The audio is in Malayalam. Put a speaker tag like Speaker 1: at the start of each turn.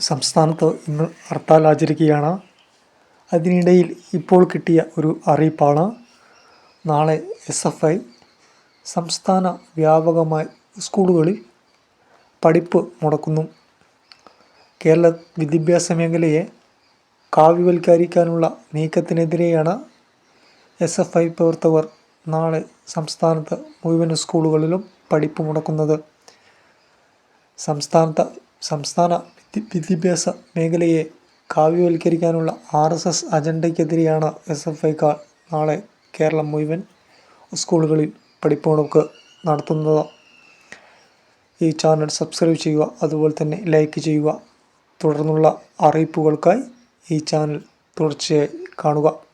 Speaker 1: സംസ്ഥാനത്ത് ഇന്ന് ഹർത്താൽ ആചരിക്കുകയാണ് അതിനിടയിൽ ഇപ്പോൾ കിട്ടിയ ഒരു അറിയിപ്പാണ്. നാളെ എസ് എഫ് ഐ സംസ്ഥാന വ്യാപകമായി സ്കൂളുകളിൽ പഠിപ്പ് മുടക്കുന്നു. കേരള വിദ്യാഭ്യാസ മേഖലയെ കാവ്യവൽക്കരിക്കാനുള്ള നീക്കത്തിനെതിരെയാണ് എസ് എഫ് ഐ പ്രവർത്തകർ നാളെ സംസ്ഥാനത്ത് മുഴുവൻ സ്കൂളുകളിലും പഠിപ്പ് മുടക്കുന്നത്. സംസ്ഥാനത്ത് സംസ്ഥാന വിദ്യാഭ്യാസ മേഖലയെ കാവ്യവൽക്കരിക്കാനുള്ള ആർ എസ് എസ് അജണ്ടയ്ക്കെതിരെയാണ് എസ് എഫ് ഐക്കാർ നാളെ കേരളം മുഴുവൻ സ്കൂളുകളിൽ പഠിപ്പുകൾക്ക് നടത്തുന്നത്. ഈ ചാനൽ സബ്സ്ക്രൈബ് ചെയ്യുക അതുപോലെ തന്നെ ലൈക്ക് ചെയ്യുക. തുടർന്നുള്ള അറിയിപ്പുകൾക്കായി ഈ ചാനൽ തുടർച്ചയായി കാണുക.